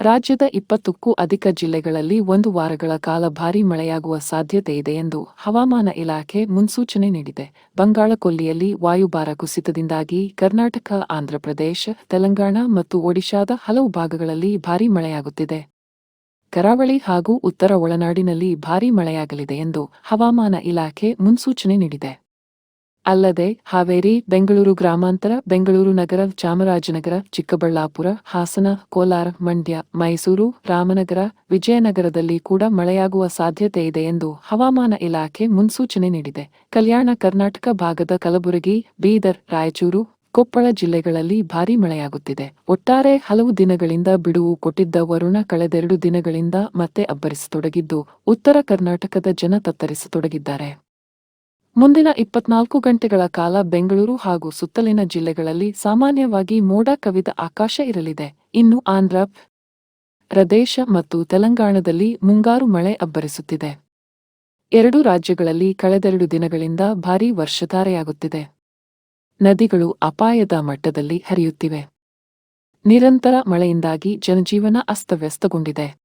ರಾಜ್ಯದ ಇಪ್ಪತ್ತಕ್ಕೂ ಅಧಿಕ ಜಿಲ್ಲೆಗಳಲ್ಲಿ ಒಂದು ವಾರಗಳ ಕಾಲ ಭಾರೀ ಮಳೆಯಾಗುವ ಸಾಧ್ಯತೆ ಇದೆ ಎಂದು ಹವಾಮಾನ ಇಲಾಖೆ ಮುನ್ಸೂಚನೆ ನೀಡಿದೆ. ಬಂಗಾಳಕೊಲ್ಲಿಯಲ್ಲಿ ವಾಯುಭಾರ ಕುಸಿತದಿಂದಾಗಿ ಕರ್ನಾಟಕ ಆಂಧ್ರಪ್ರದೇಶ ತೆಲಂಗಾಣ ಮತ್ತು ಒಡಿಶಾದ ಹಲವು ಭಾಗಗಳಲ್ಲಿ ಭಾರೀ ಮಳೆಯಾಗುತ್ತಿದೆ. ಕರಾವಳಿ ಹಾಗೂ ಉತ್ತರ ಒಳನಾಡಿನಲ್ಲಿ ಭಾರೀ ಮಳೆಯಾಗಲಿದೆ ಎಂದು ಹವಾಮಾನ ಇಲಾಖೆ ಮುನ್ಸೂಚನೆ ನೀಡಿದೆ. ಅಲ್ಲದೆ, ಹಾವೇರಿ, ಬೆಂಗಳೂರು ಗ್ರಾಮಾಂತರ, ಬೆಂಗಳೂರು ನಗರ, ಚಾಮರಾಜನಗರ, ಚಿಕ್ಕಬಳ್ಳಾಪುರ, ಹಾಸನ, ಕೋಲಾರ, ಮಂಡ್ಯ, ಮೈಸೂರು, ರಾಮನಗರ, ವಿಜಯನಗರದಲ್ಲಿ ಕೂಡ ಮಳೆಯಾಗುವ ಸಾಧ್ಯತೆ ಇದೆ ಎಂದು ಹವಾಮಾನ ಇಲಾಖೆ ಮುನ್ಸೂಚನೆ ನೀಡಿದೆ. ಕಲ್ಯಾಣ ಕರ್ನಾಟಕ ಭಾಗದ ಕಲಬುರಗಿ, ಬೀದರ್, ರಾಯಚೂರು, ಕೊಪ್ಪಳ ಜಿಲ್ಲೆಗಳಲ್ಲಿ ಭಾರೀ ಮಳೆಯಾಗುತ್ತಿದೆ. ಒಟ್ಟಾರೆ ಹಲವು ದಿನಗಳಿಂದ ಬಿಡುವು ಕೊಟ್ಟಿದ್ದ ವರುಣ ಕಳೆದೆರಡು ದಿನಗಳಿಂದ ಮತ್ತೆ ಅಬ್ಬರಿಸತೊಡಗಿದ್ದು, ಉತ್ತರ ಕರ್ನಾಟಕದ ಜನ ತತ್ತರಿಸತೊಡಗಿದ್ದಾರೆ. ಮುಂದಿನ ಇಪ್ಪತ್ನಾಲ್ಕು ಗಂಟೆಗಳ ಕಾಲ ಬೆಂಗಳೂರು ಹಾಗೂ ಸುತ್ತಲಿನ ಜಿಲ್ಲೆಗಳಲ್ಲಿ ಸಾಮಾನ್ಯವಾಗಿ ಮೋಡ ಕವಿದ ಆಕಾಶ ಇರಲಿದೆ. ಇನ್ನು ಆಂಧ್ರ ಪ್ರದೇಶ ಮತ್ತು ತೆಲಂಗಾಣದಲ್ಲಿ ಮುಂಗಾರು ಮಳೆ ಅಬ್ಬರಿಸುತ್ತಿದೆ. ಎರಡು ರಾಜ್ಯಗಳಲ್ಲಿ ಕಳೆದೆರಡು ದಿನಗಳಿಂದ ಭಾರೀ ವರ್ಷಧಾರೆಯಾಗುತ್ತಿದೆ. ನದಿಗಳು ಅಪಾಯದ ಮಟ್ಟದಲ್ಲಿ ಹರಿಯುತ್ತಿವೆ. ನಿರಂತರ ಮಳೆಯಿಂದಾಗಿ ಜನಜೀವನ ಅಸ್ತವ್ಯಸ್ತಗೊಂಡಿದೆ.